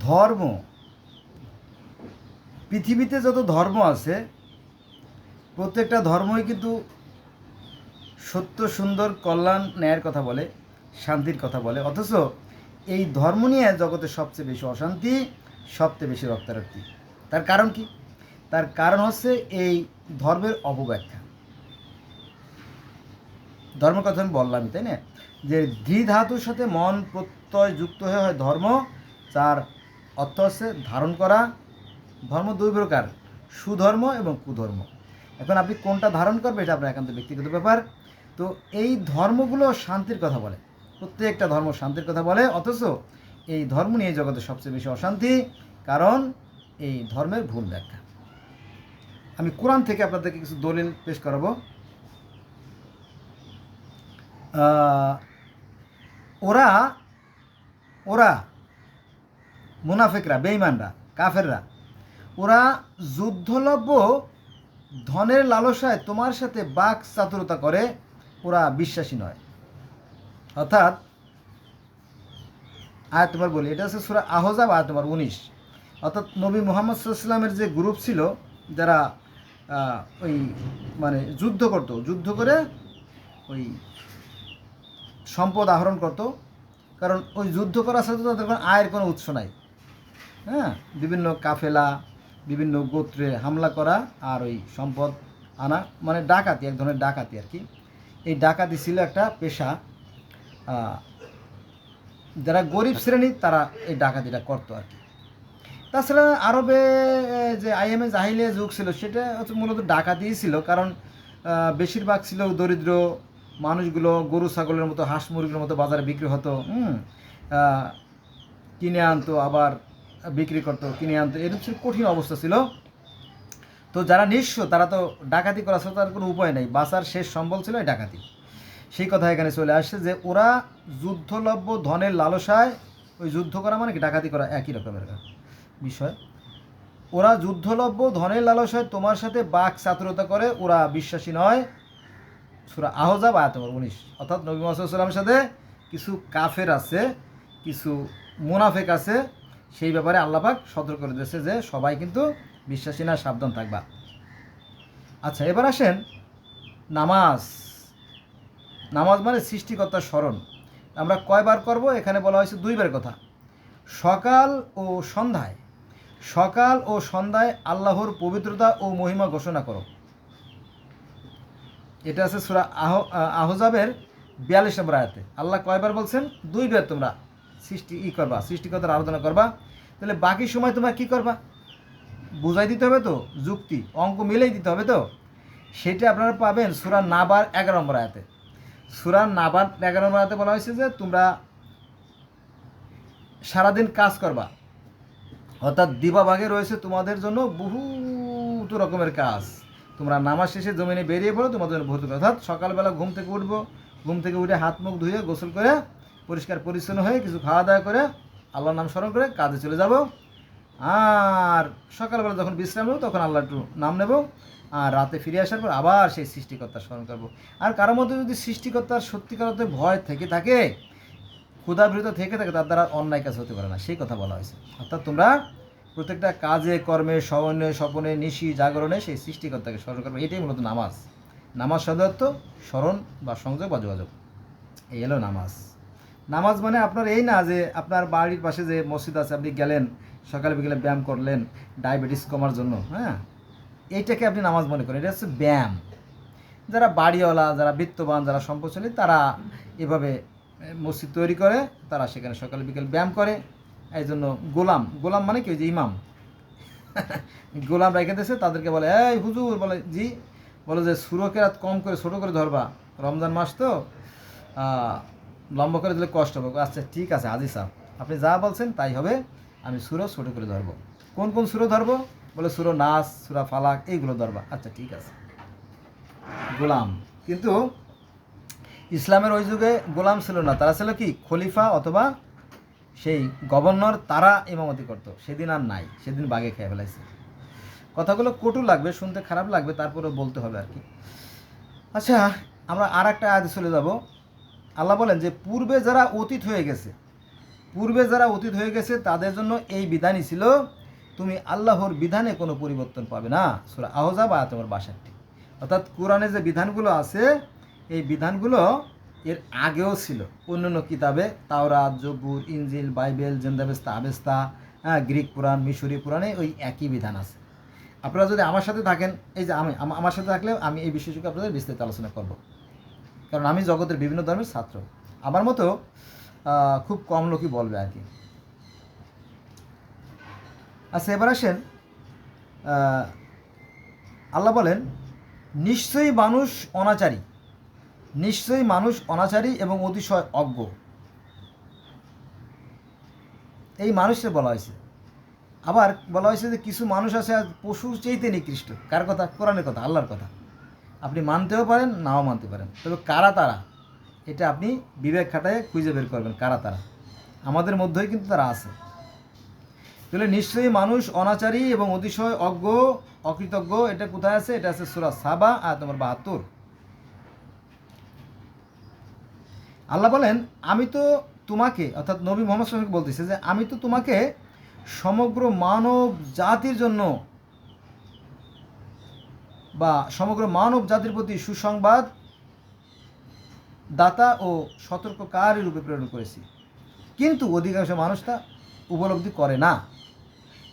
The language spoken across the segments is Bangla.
ধর্ম, পৃথিবীতে যত ধর্ম আছে, প্রত্যেকটা ধর্মই কিন্তু সত্য, সুন্দর, কল্যাণ, ন্যায়ের কথা বলে, শান্তির কথা বলে। অথচ এই ধর্ম নিয়ে জগতে সবচেয়ে বেশি অশান্তি, সবচেয়ে বেশি রক্তারক্তি। তার কারণ কি? তার কারণ হচ্ছে এই ধর্মের অপব্যাখ্যা। ধর্মের কথা আমি বললামই, তাই না? যে ধৃ সাথে মন প্রত্যয় যুক্ত হয়ে হয় ধর্ম তার অর্থ হচ্ছে ধারণ করা, ধর্ম দুই প্রকার, সুধর্ম এবং কুধর্ম। এখন আপনি কোনটা ধারণ করবে এটা আপনার একান্ত ব্যক্তিগত ব্যাপার। তো এই ধর্মগুলো শান্তির কথা বলে। প্রত্যেকটা ধর্ম শান্তির কথা বলে, অথচ এই ধর্ম নিয়ে জগতে সবচেয়ে বেশি অশান্তি, কারণ এই ধর্মের ভুল ব্যাখ্যা। আমি কোরআন থেকে আপনাদেরকে কিছু দলিল পেশ করাবো। ওরা ওরা মুনাফিকরা, বেঈমানরা, কাফেররা। ওরা যুদ্ধলভ্য ধনের লালসায় তোমার সাথে বাক চাতুরতা করে, ওরা বিশ্বাসী নয়। অর্থাৎ আয় তোমার বলি, এটা হচ্ছে সুরা আহজাব আয় তোমার উনিশ। অর্থাৎ নবী মোহাম্মদ সাল্লামের যে গ্রুপ ছিল, যারা ওই মানে যুদ্ধ করতো, যুদ্ধ করে ওই সম্পদ আহরণ করত, কারণ ওই যুদ্ধ করার সাথে তাদের কোনো আয়ের কোনো উৎস নাই। হ্যাঁ? বিভিন্ন কাফেলা, বিভিন্ন গোত্রে হামলা করা আর ওই সম্পদ আনা মানে ডাকাতি, এক ধরনের ডাকাতি আর কি। এই ডাকাতি ছিল একটা পেশা। যারা গরিব শ্রেণি তারা এই ডাকাতিটা করতো আর কি। তাছাড়া আরবে যে আইএমএ জাহিলিয়া যুগ ছিল, সেটা হচ্ছে মূলত ডাকাতিই ছিল। কারণ বেশিরভাগ ছিল দরিদ্র মানুষগুলো, গরু, ছাগলের মতো, হাঁস, মুরগির মতো বাজারে বিক্রি হতো। কিনে আনতো, আবার বিক্রি করতো, কিনে আনতো এরকম ছিল কঠিন অবস্থা ছিল। তো যারা নিঃস্ব, তারা তো ডাকাতি করা ছাড়া তার কোনো উপায় নেই। বাঁচার শেষ সম্বল ছিল এই ডাকাতি। সেই কথা এখানে চলে আসছে যে, ওরা যুদ্ধলভ্য ধনের লালসায় ওই যুদ্ধ করা মানে কি? ডাকাতি করা, একই রকমের বিষয়। ওরা যুদ্ধলভ্য ধনের লালসায় তোমার সাথে বাক চাতুরতা করে, ওরা বিশ্বাসী নয়। সুরা আহজাব, আয়াত নম্বর উনিশ। অর্থাৎ নবী মোহাম্মদের সাথে কিছু কাফের আছে, কিছু মুনাফেক আছে। সেই ব্যাপারে আল্লাপাক সতর্ক করে দিয়েছে যে সবাই কিন্তু বিশ্বাসী না, সাবধান থাকবা। আচ্ছা এবার আসেন নামাজ। নামাজ মানে সৃষ্টিকর্তার স্মরণ। আমরা কয়বার করব? এখানে বলা হয়েছে দুইবার কথা। সকাল ও সন্ধ্যায়। সকাল ও সন্ধ্যায় আল্লাহর পবিত্রতা ও মহিমা ঘোষণা করো। এটা আছে সুরা আহ আহজাবের বিয়াল্লিশ নম্বর আয়াতে। আল্লাহ কয়বার বলছেন? দুইবার তোমরা। সৃষ্টি ই করবা, সৃষ্টিকর্তার আরাধনা করবা। তাহলে বাকি সময় তোমরা কি করবা? বুঝাই দিতে হবে তো, যুক্তি, অঙ্ক মিলেই দিতে হবে তো। সেটা আপনারা পাবেন সুরা নাবার এগারো নম্বর আয়াতে। সুরা নাবার এগারো নম্বর আয়াতে বলা হয়েছে যে, তোমরা সারাদিন কাজ করবা। অর্থাৎ দিবাভাগে রয়েছে তোমাদের জন্য বহুত রকমের কাজ। তোমরা নামাজ শেষে জমিনে বেরিয়ে পড়ো, তোমাদের বহুত অর্থাৎ সকালবেলা ঘুম থেকে উঠবো, ঘুম থেকে উঠে হাত মুখ ধুয়ে গোসল করে পরিষ্কার পরিচ্ছন্ন হয়ে কিছু খাওয়া দাওয়া করে আল্লাহর নাম স্মরণ করে কাজে চলে যাব। আর সকালবেলা যখন বিশ্রাম নেব, তখন আল্লাহ একটু নাম নেব। আর রাতে ফিরে আসার পর আবার সেই সৃষ্টিকর্তার স্মরণ করব। আর কারোর মধ্যে যদি সৃষ্টিকর্তার সত্যিকার অর্থে ভয় থেকে থাকে ক্ষুধাবৃত থেকে থাকে, তার দ্বারা অন্যায় কাজ হতে পারে না। সেই কথা বলা হয়েছে। অর্থাৎ তোমরা প্রত্যেকটা কাজে, কর্মে স্বর্ণে স্বপনে, নিশি, জাগরণে সেই সৃষ্টিকর্তাকে স্মরণ করবে। এটাই মূলত নামাজ। নামাজ সদত্ত স্মরণ বা সংযোগ বা যোগাযোগ। এই হলো নামাজ। নামাজ মানে আপনার এই না যে আপনার বাড়ির পাশে যে মসজিদ আছে, আপনি গেলেন, সকালে বিকেলে ব্যায়াম করলেন, ডায়াবেটিস কমার জন্য হ্যাঁ? এইটাকে আপনি নামাজ মনে করেন, এটা হচ্ছে ব্যায়াম। যারা বাড়িওয়ালা, যারা বিত্তবান, যারা সম্পদশালী, তারা এভাবে মসজিদ তৈরি করে, তারা সেখানে সকালে বিকেল ব্যায়াম করে। এই জন্য গোলাম গোলাম মানে কি? যে ইমাম। গোলাম রেখে দিয়েছে, তাদেরকে বলে, এই হুজুর, বলে, জি। বলে যে, সুরকে রাত কম করে, ছোটো করে ধরবা। রমজান মাস তো লম্বা করে দিলে কষ্ট হবে। আচ্ছা ঠিক আছে আজি সাহ আপনি যা বলছেন তাই হবে। আমি সুরো ছোটো করে ধরবো। কোন কোন সুরো ধরবো? বলে সুরো নাচ সুরা ফালাক, এইগুলো ধরবা। আচ্ছা ঠিক আছে। গোলাম, কিন্তু ইসলামের ওই যুগে গোলাম ছিল না। তারা ছিল কি? খলিফা অথবা সেই গভর্নর, তারা ইমামতি করতো। সেদিন আর নাই। সেদিন বাগে খেয়ে ফেলাইছে। কথাগুলো কটু লাগবে, শুনতে খারাপ লাগবে তারপরে বলতে হবে আর কি। আচ্ছা আমরা আর একটা আয়াতে চলে যাব। আল্লাহ বলেন যে পূর্বে যারা অতীত হয়ে গেছে, পূর্বে যারা অতীত হয়ে গেছে, তাদের জন্য এই বিধানই ছিল, তুমি আল্লাহর বিধানে কোনো পরিবর্তন পাবে না। সুরা আহজা বা তোমার বাসাটি অর্থাৎ কোরআনে যে বিধানগুলো আছে, এই বিধানগুলো এর আগেও ছিল। অন্যান্য কিতাবে, তাওরাত জব্বুর ইনজিল, বাইবেল, জেন্দাবেস্তা, আবেস্তা হ্যাঁ গ্রিক পুরাণ মিশরী পুরাণে ওই একই বিধান আছে। আপনারা যদি আমার সাথে থাকেন, এই যে আমি, আমার সাথে থাকলে আমি এই বিষয়টিকে আপনাদের বিস্তারিত আলোচনা করব। কারণ আমি জগতের বিভিন্ন ধর্মের ছাত্র। আমার মতো খুব কম লোকই বলবে আর কি। আচ্ছা এবার আসেন আল্লাহ বলেন, নিশ্চয়ই মানুষ অনাচারী। নিশ্চয়ই মানুষ অনাচারী এবং অতিশয় অজ্ঞ। এই মানুষকে বলা হয়েছে। আবার বলা হয়েছে যে, কিছু মানুষ আছে পশুর চেয়েতে নিকৃষ্ট কার কথা? কোরআনের কথা, আল্লাহর কথা। আপনি মানতেও পারেন, নাও মানতে পারেন। তবে কারা তারা? এটা আপনি বিবেক খাটায় খুঁজে বের করবেন, কারা তারা? আমাদের মধ্যেই কিন্তু তারা আছে। তাহলে নিশ্চয়ই মানুষ অনাচারী এবং অতিশয় অজ্ঞ, অকৃতজ্ঞ, এটা কোথায় আছে? এটা আছে সুরা সাবা আর তোমার বাহাত্তর। আল্লাহ বলেন, আমি তো তোমাকে, অর্থাৎ নবী মোহাম্মদ বলতেছে যে, আমি তো তোমাকে সমগ্র মানব জাতির জন্য বা সমগ্র মানব জাতির প্রতি সুসংবাদ দাতা ও সতর্ককারী রূপে প্রেরণ করেছি। কিন্তু অধিকাংশ মানুষ তা উপলব্ধি করে না।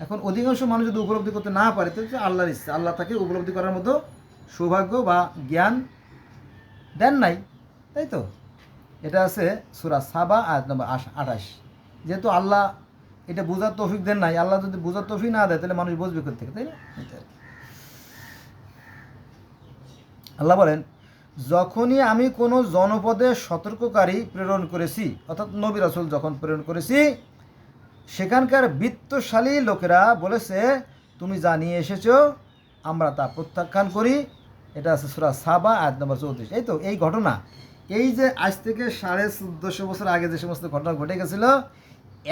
এখন অধিকাংশ মানুষ যদি উপলব্ধি করতে না পারে, তাহলে আল্লাহর ইচ্ছা। আল্লাহ তাকে উপলব্ধি করার মতো সৌভাগ্য বা জ্ঞান দেন নাই, তাই তো? এটা আছে সুরা সাবা, আয়াত নম্বর আঠাশ। যেহেতু আল্লাহ এটা বোঝার তৌফিক দেন নাই, আল্লাহ যদি বোঝার তৌফিক না দেয়, তাহলে মানুষ বুঝবে থেকে তাই না। আল্লাহ বলেন, যখনই আমি কোনো জনপদে সতর্ককারী প্রেরণ করেছি, অর্থাৎ নবী রাসূল যখন প্রেরণ করেছি, সেখানকার বিত্তশালী লোকেরা বলেছে, তুমি যা নিয়ে এসেছ, আমরা তা প্রত্যাখ্যান করি। এটা আছে সুরা সাবা, আয়াত নম্বর চৌত্রিশ। এই তো, এই ঘটনা। এই যে আজ থেকে সাড়ে চোদ্দোশো বছর আগে যে সমস্ত ঘটনা ঘটে গেছিল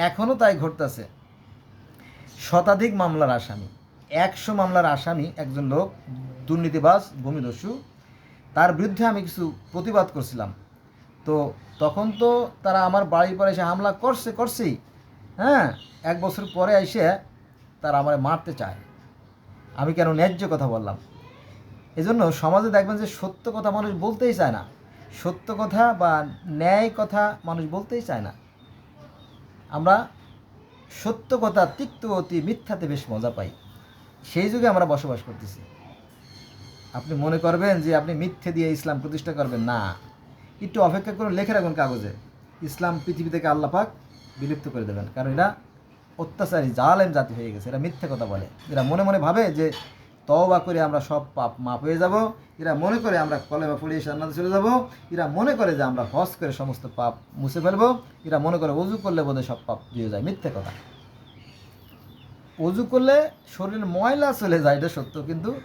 এখনও তাই ঘটতেছে। শতাধিক মামলার আসামি, একশো মামলার আসামি একজন লোক দুর্নীতিবাজ ভূমিদস্যু তার বিরুদ্ধে আমি কিছু প্রতিবাদ করছিলাম। তো তখন তো তারা আমার বাড়ির পরে এসে হামলা করছে, করছেই। হ্যাঁ এক বছর পরে এসে তারা আমার মারতে চায়। আমি কেন ন্যায্য কথা বললাম? এজন্য সমাজে দেখবেন যে সত্য কথা মানুষ বলতেই চায় না। সত্য কথা বা ন্যায় কথা মানুষ বলতেই চায় না। আমরা সত্য কথা তিক্ত অতি মিথ্যাতে বেশ মজা পাই। সেই যুগে আমরা বসবাস করতেছি। আপনি মনে করবেন যে আপনি মিথ্যে দিয়ে ইসলাম প্রতিষ্ঠা করবেন? না। একটু অপেক্ষা করে লেখে রাখুন কাগজে। ইসলাম পৃথিবী থেকে আল্লাপাক বিলুপ্ত করে দেবেন। কারণ এরা অত্যাচারী, জালেম জাতি হয়ে গেছে। এরা মিথ্যে কথা বলে। এরা মনে মনে ভাবে যে তওবা করে আমরা সব পাপ মাপ হয়ে যাব। এরা মনে করে আমরা কলেমা পড়িয়ে সান্নাতে চলে যাব। এরা মনে করে যে আমরা হজ করে সমস্ত পাপ মুছে ফেলব। এরা মনে করে অজু করলে বোধহয় সব পাপ দিয়ে যায়। মিথ্যে কথা। অজু করলে শরীরের ময়লা চলে যায়, এটা সত্য। কিন্তু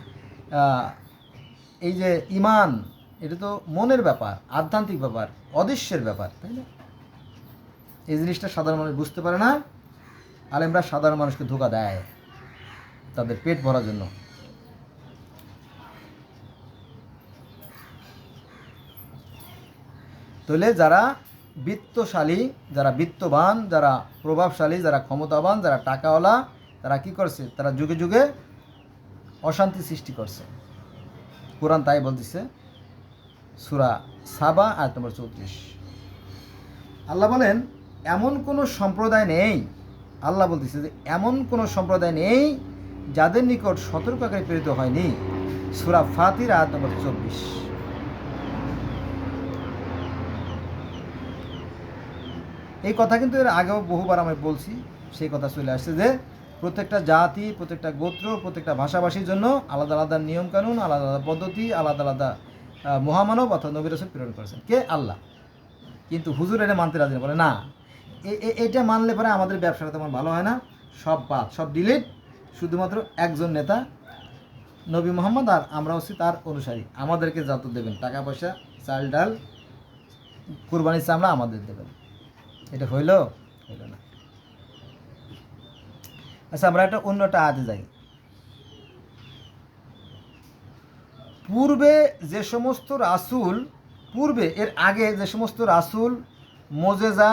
এই যে ইমান, এটা তো মনের ব্যাপার, আধ্যাত্মিক ব্যাপার, অদৃশ্যের ব্যাপার, তাই না? এই জিনিসটা সাধারণ মানুষ বুঝতে পারে না। আলেমরা সাধারণ মানুষকে ধোকা দেয় তাদের পেট ভরার জন্য। তাহলে যারা বিত্তশালী, যারা বিত্তবান, যারা প্রভাবশালী, যারা ক্ষমতাবান, যারা টাকাওয়ালা, তারা কি করছে? তারা যুগে যুগে অশান্তি সৃষ্টি করছে। কোরআন তাই বলতেছে, সুরা সাবা, আয়াত নম্বর চৌত্রিশ। আল্লাহ বলেন, এমন কোনো সম্প্রদায় নেই, আল্লাহ বলতেছে যে, এমন কোনো সম্প্রদায় নেই যাদের নিকট সতর্ককারী প্রেরিত হয়নি। সুরা ফাতির আয়াত নম্বর চব্বিশ। এই কথা কিন্তু এর আগেও বহুবার আমি বলছি, সেই কথা চলে আসছে যে প্রত্যেকটা জাতি, প্রত্যেকটা গোত্র, প্রত্যেকটা ভাষাভাষীর জন্য আলাদা আলাদা নিয়মকানুন, আলাদা আলাদা পদ্ধতি, আলাদা আলাদা মহামানব অর্থাৎ নবী রসুল প্রেরণ করেছেন। কে? আল্লাহ। কিন্তু হুজুর এটা মানতে রাজি বলে না। এটা মানলে পরে আমাদের ব্যবসাটা তেমন ভালো হয় না। সব বাদ, সব ডিলিট। শুধুমাত্র একজন নেতা, নবী মোহাম্মদ আর আমরা হচ্ছি তার অনুসারী। আমাদেরকে যত দেবেন, টাকা পয়সা, চাল ডাল, কুরবানির চামড়া আমাদের দেবেন। এটা হইল? হইল না। আচ্ছা আমরা একটা অন্যটা আজে যাই। পূর্বে যে সমস্ত রাসূল, পূর্বে, এর আগে যে সমস্ত রাসূল, মোজেজা,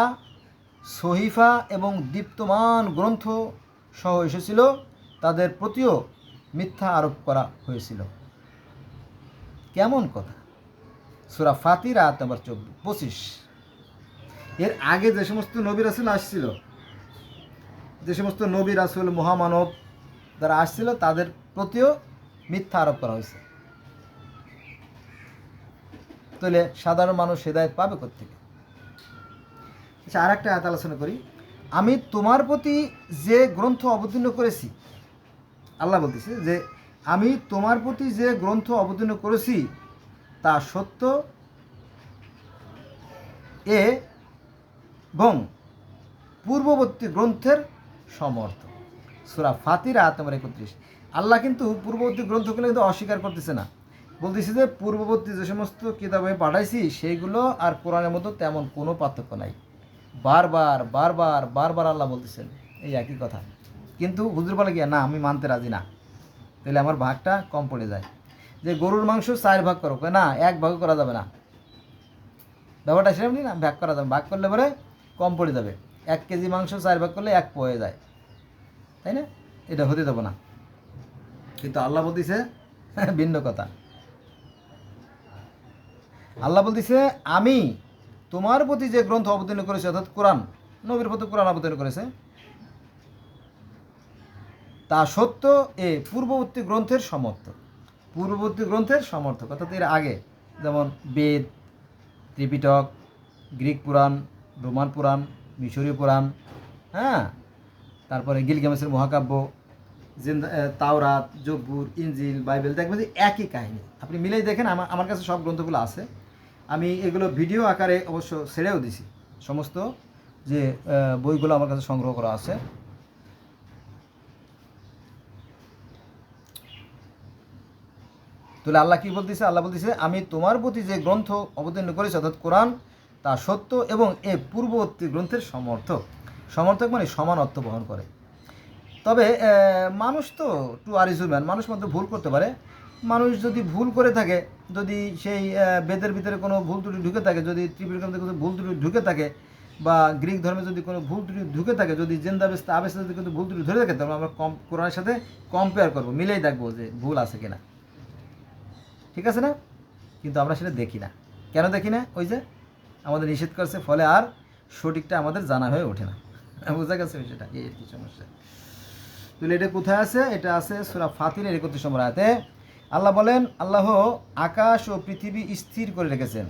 সহিফা এবং দীপ্তমান গ্রন্থ সহ এসেছিল, তাদের প্রতিও মিথ্যা আরোপ করা হয়েছিল। কেমন কথা? সুরা ফাতির আয়াত নম্বর চব্বিশ। পঁচিশ এর আগে যে সমস্ত নবী রাসুল আসছিল যে সমস্ত নবী, রাসুল, মহামানব যারা আসছিল, তাদের প্রতিও মিথ্যা আরোপ করা হয়েছে। তাহলে সাধারণ মানুষ হেদায়ত পাবে কোথেকে আচ্ছা আর একটা আয়াত আলোচনা করি। আমি তোমার প্রতি যে গ্রন্থ অবতীর্ণ করেছি, আল্লাহ বলতেছে যে, আমি তোমার প্রতি যে গ্রন্থ অবতীর্ণ করেছি, তা সত্য এ এবং পূর্ববর্তী গ্রন্থের সমর্থ। সুরা ফাতির আয়াত নম্বর একত্রিশ। আল্লাহ কিন্তু পূর্ববর্তী গ্রন্থগুলো কিন্তু অস্বীকার করতেছে না। বলতেছে যে, পূর্ববর্তী যে সমস্ত কিতাব পাঠাইছি সেইগুলো আর কোরআনের মতো তেমন কোনো পার্থক্য নাই। বারবার বারবার বারবার আল্লাহ বলতেছেন এই একই কথা। কিন্তু হুজুর বলে গিয়া না, আমি মানতে রাজি না। তাহলে আমার ভাগটা কম পড়ে যায়। যে গরুর মাংস চার ভাগ করো। না, এক ভাগ করা যাবে না। ব্যাপারটা সেরকম না, ভাগ করা যাবে ভাগ করলে পরে কম পড়ে যাবে। এক কেজি মাংস চার ভাগ করলে এক পয়ে যায়। তাই না? এটা হতে দেবো না। কিন্তু আল্লাহ বলতেছে, ভিন্ন কথা। আল্লাহ বলতেছে, আমি তোমার প্রতি যে গ্রন্থ অবতীর্ণ করেছে, অর্থাৎ কোরআন, নবীর প্রতি কোরআন অবতীর্ণ করেছে, তা সত্য এ পূর্ববর্তী গ্রন্থের সমর্থ পূর্ববর্তী গ্রন্থের সমর্থক, অর্থাৎ এর আগে, যেমন বেদ, ত্রিপিটক, গ্রিক পুরাণ, রোমান পুরাণ মিশরীয় পুরাণ হ্যাঁ? তারপরে গিলগামেসের মহাকাব্য তাওরাত, জব্বুর ইঞ্জিল বাইবেল, দেখবেন যে একই কাহিনী। আপনি মিলেই দেখেন আমার আমার কাছে সব গ্রন্থগুলো আছে। আমি এগুলো ভিডিও আকারে অবশ্য ছেড়েও দিছি। সমস্ত যে বইগুলো আমার কাছে সংগ্রহ করা আছে। তাহলে আল্লাহ কি বলতেছে? আল্লাহ বলতেছে, আমি তোমার প্রতি যে গ্রন্থ অবতীর্ণ করেছি, অর্থাৎ কোরআন তা সত্য এবং এ পূর্ববর্তী গ্রন্থের সমর্থক। সমর্থক মানে সমান অর্থ বহন করে। তবে মানুষ তো টু আর ম্যান, মানুষ মাত্র ভুল করতে পারে। মানুষ যদি ভুল করে থাকে, যদি সেই বেদের ভিতরে কোনো ভুল ত্রুটি ঢুকে থাকে, যদি ত্রিপিটকের মধ্যে কোনো ভুল ত্রুটি ঢুকে থাকে, বা গ্রিক ধর্মে যদি কোনো ভুল ত্রুটি ঢুকে থাকে, যদি জেন্দাবেস্তা আবেস্তা যদি কোনো ভুল ত্রুটি ধরে থাকে, তাহলে আমরা কম, কোরআনের সাথে কম্পেয়ার করব, মিলেই দেখব যে ভুল আছে কিনা। ঠিক আছে না? কিন্তু আমরা সেটা দেখি না। কেন দেখি না? ওই যে আমাদের নিষেধ করছে, ফলে আর সঠিকটা আমাদের জানা হয়ে ওঠে না। বোঝা গেছে সেটা এই আর কি সমস্যা। তাহলে এটা কোথায় আছে? এটা আছে সুরা ফাতিরের একত্রিশ নম্বর আয়াতে। আল্লাহ বলেন, আল্লাহ আকাশ ও পৃথিবী স্থির করে রেখেছেন।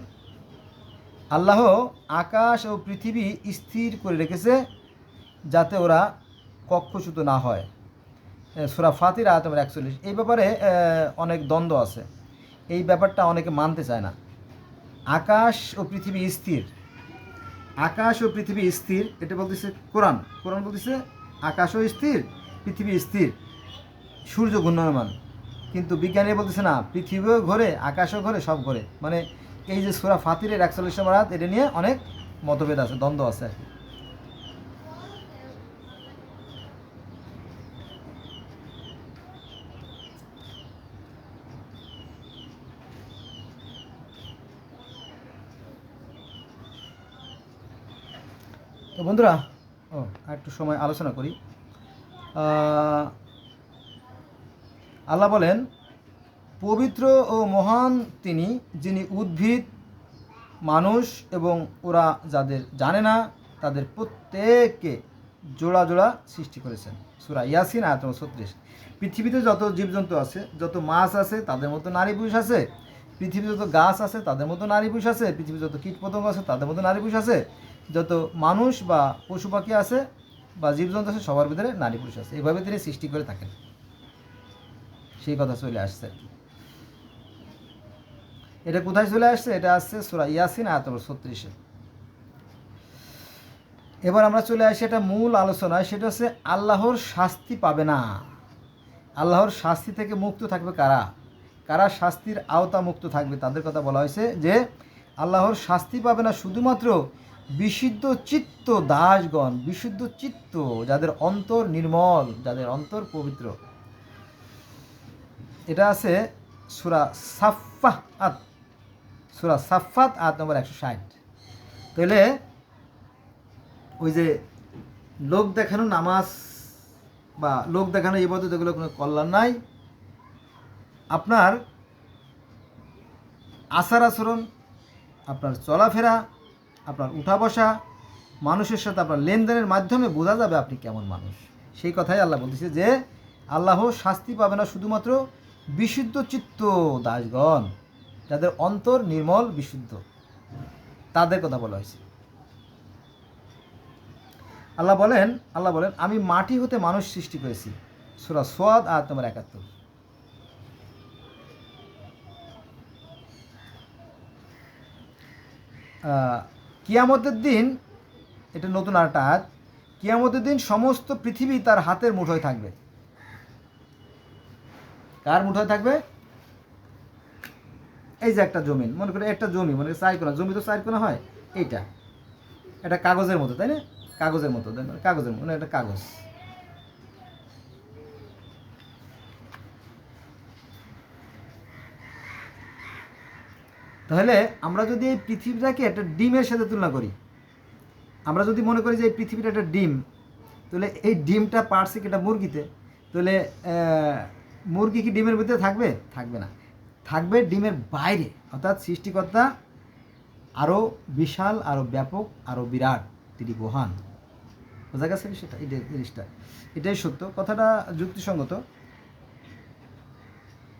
আল্লাহ আকাশ ও পৃথিবী স্থির করে রেখেছে যাতে ওরা কক্ষচ্যুত না হয়। সুরা ফাতির আয়াত নম্বর একচল্লিশ। এই ব্যাপারে অনেক দ্বন্দ্ব আছে। এই ব্যাপারটা অনেকে মানতে চায় না। আকাশ ও পৃথিবী স্থির। আকাশ ও পৃথিবী স্থির, এটা বলতেছে কোরআন। কোরআন বলতেছে আকাশও স্থির, পৃথিবী স্থির। সূর্য ঘূর্ণমান কিন্তু বিজ্ঞানী বলতেছে না, পৃথিবীও ঘরে, আকাশও ঘরে, সব ঘরে। মানে এই যে সুরা ফাতিরের একচল্লিশ মারাত এটা নিয়ে অনেক মতভেদ আছে, দ্বন্দ্ব আছে আর কি। বন্ধুরা, ও একটু সময় আলোচনা করি। আল্লাহ বলেন, পবিত্র ও মহান তিনি যিনি উদ্ভিদ, মানুষ এবং ওরা যাদের জানে না, তাদের প্রত্যেককে জোড়া জোড়া সৃষ্টি করেছেন। সুরা ইয়াসিন, আয়াত ছত্রিশ। পৃথিবীতে যত জীবজন্তু আছে, যত মাছ আছে, তাদের মতো নারী পুরুষ আছে। পৃথিবীতে যত গাছ আছে, তাদের মতো নারী পুরুষ আছে। পৃথিবীতে যত কীট পতঙ্গ আছে, তাদের মতো নারী পুরুষ আছে। যত মানুষ বা পশু পাখি আছে বা জীবজন্তু আছে, সবার ভিতরে নারী পুরুষ আছে। এইভাবে তিনি সৃষ্টি করে থাকেন। সেই কথা চলে আসছে। এটা কোথায় চলে আসছে? এটা আসছে সুরা ইয়াসিন, আয়াত নম্বর ছত্রিশে। এবার আমরা চলে আসি এটা মূল আলোচনায়, সেটা হচ্ছে আল্লাহর শাস্তি পাবে না। আল্লাহর শাস্তি থেকে মুক্ত থাকবে কারা? কারা শাস্তির আওতা মুক্ত থাকবে? তাদের কথা বলা হয়েছে যে, আল্লাহর শাস্তি পাবে না শুধুমাত্র বিশুদ্ধ চিত্ত দাসগণ, বিশুদ্ধ চিত্ত, যাদের অন্তর নির্মল, যাদের অন্তর পবিত্র। এটা আছে সুরা সাফাহ আত, সুরা সাফাত আত নম্বর একশো ষাট। তাহলে ওই যে লোক দেখানো নামাজ বা লোক দেখানো এই এগুলো কোনো কল্যাণ নাই। আপনার আচার আচরণ, আপনার চলাফেরা আপনার উঠা বসা মানুষের সাথে আপনার লেনদেনের মাধ্যমে বোঝা যাবে আপনি কেমন মানুষ। সেই কথাই আল্লাহ বলতেছে যে আল্লাহ শাস্তি পাবে না শুধুমাত্র বিশুদ্ধ চিত্ত দাসগণ যাদের অন্তর নির্মল বিশুদ্ধ। তাদের কথা বলা হয়েছে। আল্লাহ বলেন আল্লাহ বলেন আমি মাটি হতে মানুষ সৃষ্টি করেছি। সুরা সোয়াদ আর তোমার একাত্তর। আহ, কিয়ামতের দিন, এটা নতুন আরেকটা কিয়ামতের দিন সমস্ত পৃথিবী তার হাতের মুঠোয় থাকবে। কার মুঠোয় থাকবে? এই যে একটা জমিন, মনে করে একটা জমি, মনে করে কোনা জমি তো কোনা হয়, এইটা। এটা কাগজের মতো, তাই না? কাগজের মতো কাগজের মতো একটা কাগজ। তাহলে আমরা যদি এই পৃথিবীটাকে একটা ডিমের সাথে তুলনা করি, আমরা যদি মনে করি যে এই পৃথিবীটা একটা ডিম, তাহলে এই ডিমটা পারছে কি একটা মুরগিতে? তাহলে মুরগি কি ডিমের ভিতরে থাকবে? থাকবে না। থাকবে ডিমের বাইরে, অর্থাৎ সৃষ্টিকর্তা আরও বিশাল আরও ব্যাপক আরও বিরাট তিনি মহান বোঝা গেছে সেটা এটাই জিনিসটা। এটাই সত্য। কথাটা যুক্তিসঙ্গত।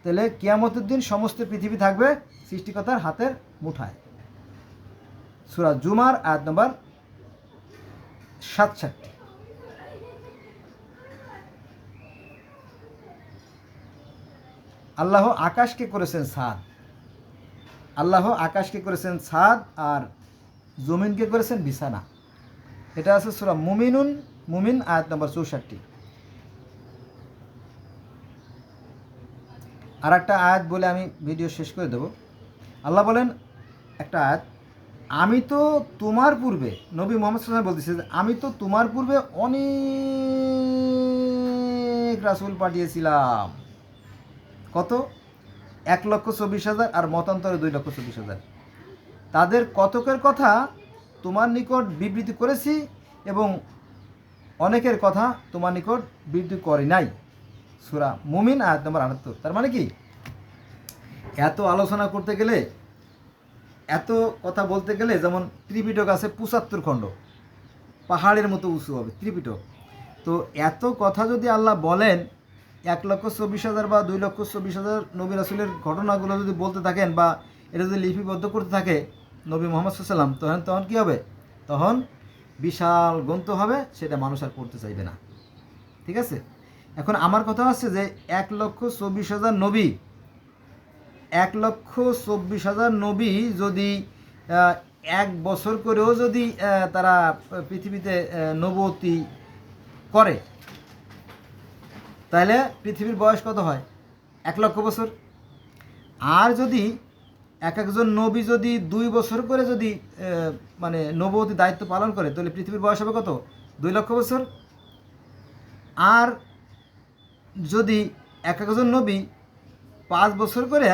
তাহলে কিয়ামতের দিন সমস্ত পৃথিবী থাকবে সৃষ্টিকর্তার হাতের মুঠায়। সুরা জুমার আয়াত নম্বর সাতষট্টি। আল্লাহ আকাশকে করেছেন ছাদ আল্লাহ আকাশকে করেছেন ছাদ আর জমিনকে করেছেন বিছানা। এটা আছে সুরা মুমিনুন, মুমিন আয়াত নম্বর চৌষট্টি। আর একটা আয়াত বলে আমি ভিডিও শেষ করে দেব। আল্লাহ বলেন, একটা আয়াত, আমি তো তোমার পূর্বে, নবী মোহাম্মদ বলতেছে, আমি তো তোমার পূর্বে অনেক রাসূল পাঠিয়েছিলাম। কত? এক লক্ষ চব্বিশ হাজার আর মতান্তরে দুই লক্ষ চব্বিশ হাজার। তাদের কতকের কথা তোমার নিকট বিবৃতি করেছি এবং অনেকের কথা তোমার নিকট বিবৃতি করি নাই। সুরা মুমিন, আয়াত নম্বর আটাত্তর। তার মানে কি? এত আলোচনা করতে গেলে, এত কথা বলতে গেলে, যেমন ত্রিপিটক আছে পঁচাত্তর খণ্ড। পাহাড়ের মতো উঁচু হবে, ত্রিপিটক। তো এত কথা যদি আল্লাহ বলেন, এক লক্ষ চব্বিশ হাজার বা দুই লক্ষ চব্বিশ হাজার নবী রাসুলের ঘটনাগুলো যদি বলতে থাকেন বা এটা যদি লিপিবদ্ধ করতে থাকে নবী মোহাম্মদ সাল্লাম তখন তখন কী হবে? তখন বিশাল গ্রন্থ হবে, সেটা মানুষ আর পড়তে চাইবে না। ঠিক আছে? এখন আমার কথা হচ্ছে যে এক লক্ষ চব্বিশ হাজার নবী, এক লক্ষ চব্বিশ হাজার নবী যদি এক বছর করেও যদি তারা পৃথিবীতে নবতী করে, তাহলে পৃথিবীর বয়স কত হয়? এক লক্ষ বছর। আর যদি এক একজন নবী যদি দুই বছর করে যদি মানে নবতী দায়িত্ব পালন করে, তাহলে পৃথিবীর বয়স হবে কত? দুই লক্ষ বছর। আর যদি এক একজন নবী পাঁচ বছর করে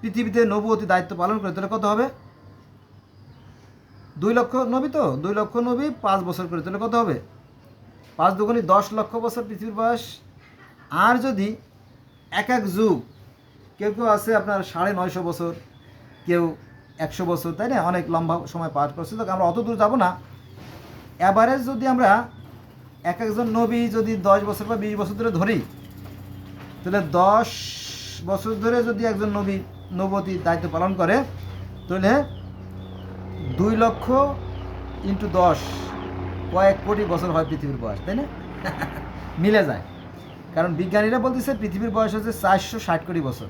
পৃথিবীতে নবতী দায়িত্ব পালন করে, তাহলে কত হবে? দুই লক্ষ নবী তো? দুই লক্ষ নবী পাঁচ বছর করে, তাহলে কত হবে? পাঁচ দুগুণি দশ লক্ষ বছর পৃথিবীর বয়স। আর যদি এক এক যুগ, কেউ কেউ আছে আপনার সাড়ে নয়শো বছর, কেউ একশো বছর, তাই না? অনেক লম্বা সময় পার করছে, তো আমরা অত দূর যাব না। অ্যাভারেজ যদি আমরা এক একজন নবী যদি দশ বছর বা বিশ বছর ধরে ধরি তাহলে দশ বছর ধরে যদি একজন নবী নবতী দায়িত্ব পালন করে, তাহলে দুই লক্ষ ইন্টু দশ কয়েক কোটি বছর হয় পৃথিবীর বয়স, তাই না? মিলে যায়। কারণ বিজ্ঞানীরা বলতেছে পৃথিবীর বয়স হচ্ছে চারশো ষাট কোটি বছর।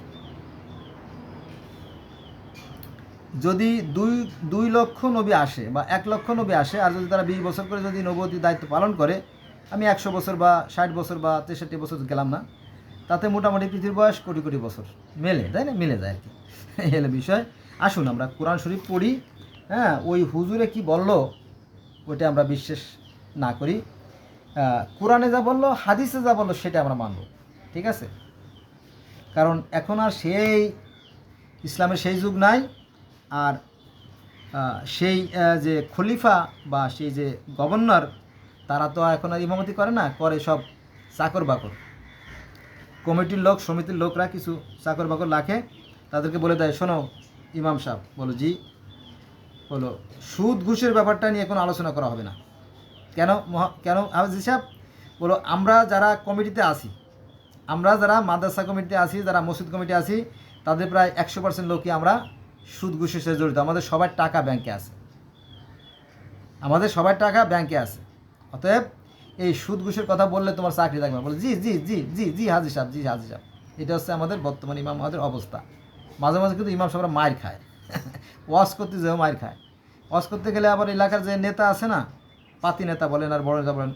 যদি দুই দুই লক্ষ নবী আসে বা এক লক্ষ নবী আসে, আর যদি তারা বিশ বছর করে যদি নবতী দায়িত্ব পালন করে আমি একশো বছর বা ষাট বছর বা তেষট্টি বছর গেলাম না। তাতে মোটামুটি পৃথিবীর বয়স কোটি কোটি বছর। মেলে, তাই না? মিলে যায় আর কি। এই হলো বিষয়। আসুন আমরা কোরআন শরীফ পড়ি। হ্যাঁ ওই হুজুরে কি বলল? ওইটা আমরা বিশ্বাস না করি। কোরআনে যা বলল, হাদিসে যা বলল, সেটা আমরা মানব। ঠিক আছে? কারণ এখন আর সেই ইসলামের সেই যুগ নাই। আর সেই যে খলিফা বা সেই যে গভর্নর তারা তো এখন আর ইমামতি করে না, করে সব চাকর বাকর। কমিটির লোক, সমিতির লোকরা কিছু চাকর বাকর রাখে, তাদেরকে বলে দেয়, শোনো, ইমাম সাহেব, বলো জি, বলো, সুদ ঘুষের ব্যাপারটা নিয়ে কোনো আলোচনা করা হবে না। কেন কেন হাফিজ সাহেব, বলো, আমরা যারা কমিটিতে আছি, আমরা যারা মাদ্রাসা কমিটিতে আছি, যারা মসজিদ কমিটি আছি, তাদের প্রায় একশো পার্সেন্ট লোকই আমরা সুদ ঘুষের সাথে জড়িত। আমাদের সবার টাকা ব্যাংকে আছে। আমাদের সবার টাকা ব্যাংকে আছে। অতএব এই সুদ ঘুষের কথা বললে তোমার চাকরি থাকবে বলে, জি জি জি জি জি, হাজি সাহেব, জি, হাজি সাহেব। এটা হচ্ছে আমাদের বর্তমান ইমাম, আমাদের অবস্থা। মাঝে মাঝে কিন্তু ইমাম সাহেবরা মায়ের খায়। ওয়াশ করতে যেও মায়ের খায়। ওয়াশ করতে গেলে আবার এলাকার যে নেতা আছে না, পাতি নেতা বলেন আর বড় নেতা বলেন,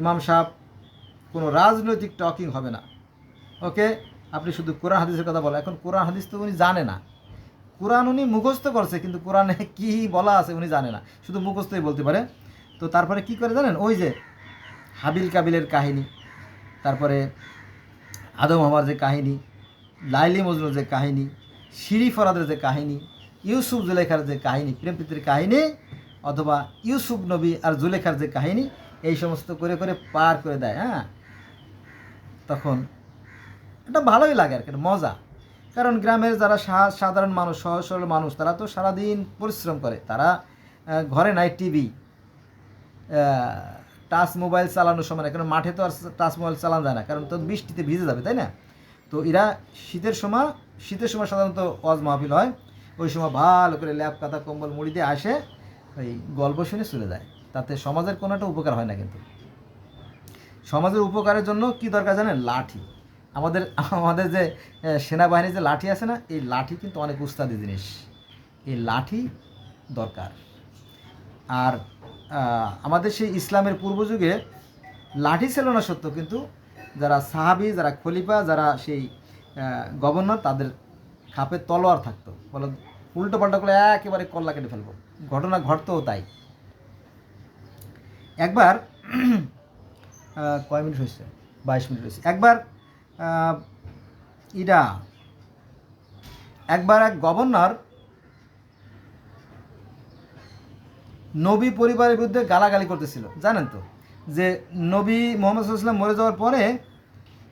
ইমাম সাহেব কোনো রাজনৈতিক টকিং হবে না। ওকে, আপনি শুধু কোরআন হাদিসের কথা বলেন। এখন কোরআন হাদিস তো উনি জানে না। কোরআন উনি মুখস্থ করছে, কিন্তু কোরআনে কী বলা আছে উনি জানে না। শুধু মুখস্থই বলতে পারে। তো তারপরে কি করে জানেন? ওই যে হাবিল কাবিলের কাহিনী, তারপরে আদম হওয়ার যে কাহিনী, লাইলি মজনুর যে কাহিনী, শিরি ফরাদের যে কাহিনী, ইউসুফ জুলেখার যে কাহিনী প্রেমপ্রীতির কাহিনী, অথবা ইউসুফ নবী আর জুলেখার যে কাহিনী, এই সমস্ত করে করে পার করে দেয় হ্যাঁ? তখন এটা ভালোই লাগে আর কি মজা। কারণ গ্রামের যারা সাধারণ মানুষ, সহজ সরল মানুষ, তারা তো সারাদিন পরিশ্রম করে। তারা ঘরে নাই টিভি টাচ মোবাইল চালানোর সময় না কারণ মাঠে তো আর টাচ মোবাইল চালানো যায় না, কারণ তো বৃষ্টিতে ভিজে যাবে, তাই না? তো এরা শীতের সময় শীতের সময় সাধারণত ওয়াজ মাহফিল হয়, ওই সময় ভালো করে ল্যাপ, কাঁথা, কম্বল, মুড়ি দিয়ে আসে, ওই গল্প শুনে চলে যায়। তাতে সমাজের কোনো একটা উপকার হয় না কিন্তু। সমাজের উপকারের জন্য কি দরকার জানেন? লাঠি। আমাদের আমাদের যে সেনাবাহিনীর যে লাঠি আছে না, এই লাঠি কিন্তু অনেক উস্তাদি জিনিস। এই লাঠি দরকার। আর আমাদের সেই ইসলামের পূর্বযুগে লাঠি ছিল না সত্য, কিন্তু যারা সাহাবি, যারা খলিফা, যারা সেই গভর্নর, তাদের খাপে তলোয়ার থাকতো। বলো, উল্টো পাল্টা করলে একেবারে কল্লা কেটে ফেলব। ঘটনা ঘটতেও তাই। একবার কয় মিনিট হয়েছে? বাইশ মিনিট হয়েছে। একবার ইডা একবার এক গভর্নর নবী পরিবারের বিরুদ্ধে গালাগালি করতেছিল, জানেন তো? যে নবী মোহাম্মদ সাল্লাম মরে যাওয়ার পরে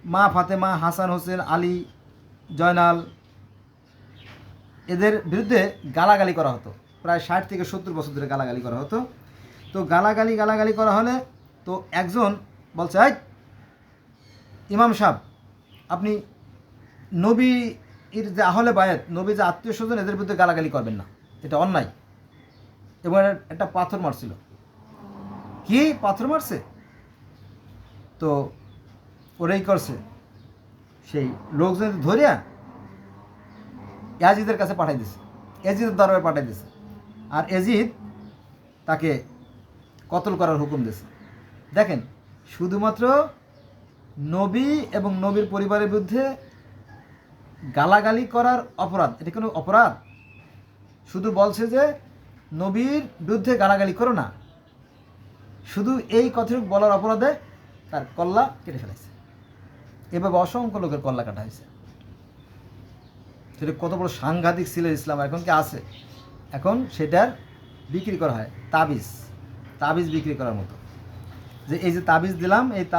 মা ফাতেমা, হাসান হোসেন, আলী, জয়নাল এদের বিরুদ্ধে গালাগালি করা হতো। প্রায় ষাট থেকে সত্তর বছর ধরে গালাগালি করা হতো। তো গালাগালি গালাগালি করা হলে তো একজন বলছে, এই, ইমাম সাহেব, আপনি নবী এর যে আহলে বায়াত নবী যে আত্মীয় স্বজন, এদের বিরুদ্ধে গালাগালি করবেন না। এটা অন্যায়। এবং একটা পাথর মারছিল। কি পাথর মারছে? তো ওরাই করছে। সেই লোকজন ধরিয়া ইয়াজিদের কাছে পাঠাই দিছে। এজিদের দরবারে পাঠাই দিছে। আর এজিদ তাকে কতল করার হুকুম দিয়েছে দেখেন, শুধুমাত্র নবী এবং নবীর পরিবারের বিরুদ্ধে গালাগালি করার অপরাধ, এটা কোনো অপরাধ? শুধু বলছে যে নবীর বিরুদ্ধে গালাগালি করো না। শুধু এই কথাটুকু বলার অপরাধে তার কল্লা কেটে ফেলেছে। এভাবে অসংখ্য লোকের কল্লা কাটা হয়েছে। সেটা কত বড় সাংঘাতিক ছিল ইসলাম, এখন কি আছে? এখন সেটার বিক্রি করা হয়, তাবিজ তাবিজ বিক্রি করার মতো। যে এই যে তাবিজ দিলাম, এই